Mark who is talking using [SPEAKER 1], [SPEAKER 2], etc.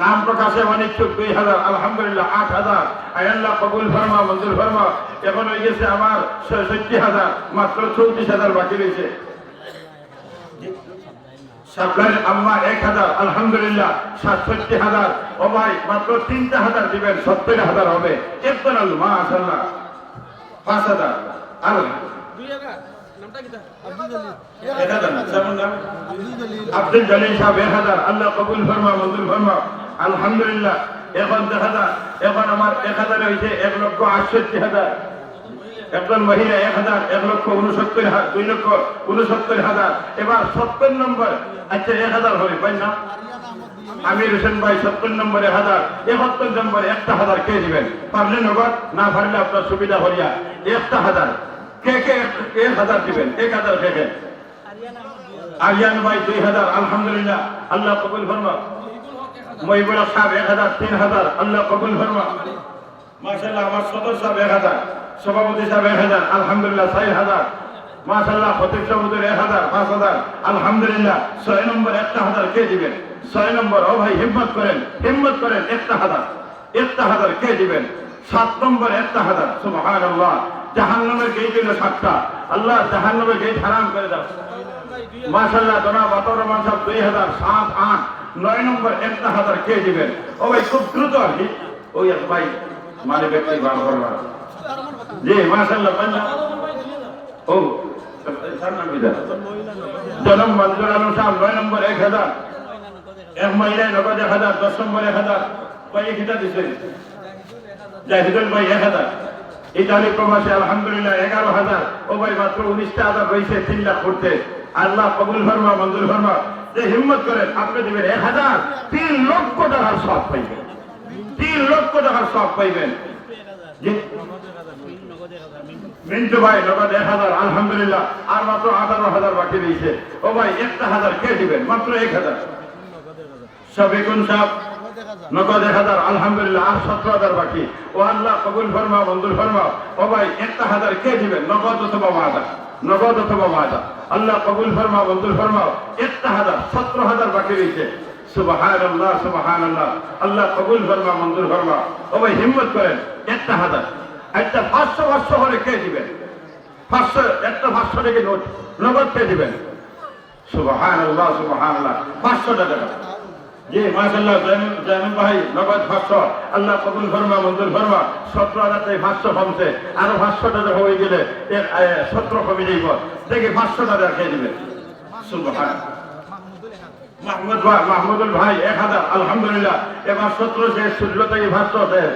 [SPEAKER 1] নাম প্রকাশে অনিচ্ছুক দুই হাজার, আলহামদুলিল্লাহ, আট হাজার। আয়াল্লাহ কবুল ফরমা মঞ্জুর ফরমা এখন হয়ে গেছে আমার ছয়ষট্টি হাজার, মাত্র চৌত্রিশ হাজার বাকি রয়েছে। আলহামদুলিল্লাহ তিনটা হাজার দিবেন, সত্তর হাজার হবে। একদম মাশাল্লাহ পাঁচ হাজার? আব্দুল জলিল হাজার। এবার সত্তর নম্বর আচ্ছা এক হাজার হবে, পাই না? আমির হোসেন ভাই, সত্তর নম্বর, এক হাজার। একাত্তর নম্বর, একটা হাজার কে দিবেন? পারলে নগদ, না পারলে আপনার সুবিধা হরিয়া। একটা হাজার। কে কে? এক- হাজার দিবেন, এক হাজার কে দুই হাজার, আলহামদুলিল্লাহ। আল্লাহ কবুল ফরমা মহিবুল সাহেব, এক হাজার, তিন হাজার। আল্লাহ কবুল ফরমা মাশাল্লাহ আমার এক হাজার। সভাপতি সাহেব এক হাজার। আলহামদুলিল্লাহ চার হাজার। মাশাল্লাহ ফতিব সাহুদের এক হাজার, পাঁচ হাজার। আলহামদুলিল্লাহ, ছয় নম্বর একটা হাজার কে দিবেন? ছয় নম্বর, ও ভাই, হিম্মত করেন হিম্মত করেন, একটা হাজার। একটা হাজার কে দিবেন? সাত নম্বর, একটা হাজার। আল্লাহ জাহান্নামের গেট হলো সাতটা। আল্লাহ জাহান্নামের গেট হারাম করে দাও। মাশাল্লাহ জনাব আতর রহমান সাহেব দুই হাজার সাত, আট, নয় নম্বর একটা হাজার কে দিবেন? ও ভাই, খুব দ্রুত আর কি। ওই এক ভাই মানে ব্যক্তি বার করবার জি মাশাল্লাহ পান্না ও? জনম মঞ্জুর আলম নয় নম্বর এক হাজার। এক মহিলায় নগদ এক হাজার, দশ নম্বর এক হাজার। কয়েক হিটা দিছে জাহিদুল ভাই, এক হাজার। ইতালি প্রবাসী, আলহামদুলিল্লাহ, এগারো হাজার। ও ভাই, মাত্র উনিশটা হাজার রয়েছে তিন লাখ করতে আল্লাহ কবুল ফরমা, মঞ্জুর ফরমা। যে হিম্মত করেন, আপনি দিবেন এক হাজার। তিন লক্ষ টাকার সব পাইবেন। তিন লক্ষ টাকার সব পাইবেন। মিন্টু ভাই, নগদ এক হাজার, আলহামদুলিল্লাহ। আর মাত্র আঠারো হাজার বাকি রয়েছে। ও ভাই, একটা হাজার কে দিবেন? মাত্র এক হাজার। সবিকুন সাহেব নগদ করেন, একটা হাজার। একটা পাঁচশো পাঁচশো হলে কে দিবেন? পাঁচশো, একটা পাঁচশো টাকা নোট। নগদ কে দিবেন? সুবাহান আল্লাহ সুবাহান আল্লাহ পাঁচশো টাকা জি মাশাল্লাহ জয়নুল জয়নুল ভাই নগদ ভাষ্য। আল্লাহ কবুল ভর্মা মঞ্জুর ভর্মা সতেরো হাজার ভাষ্য কমছে। আরও ভাষ্যটা যখন হয়ে গেলে এর সতেরো কমে যাইব। দেখে ভাষ্যটা টাকা দিবে। মাহমুদ ভাই মাহমুদুল ভাই, এক হাজার। আলহামদুলিল্লাহ। এবার সতেরো শেষ সূর্য থেকে ভাষ্য শেষ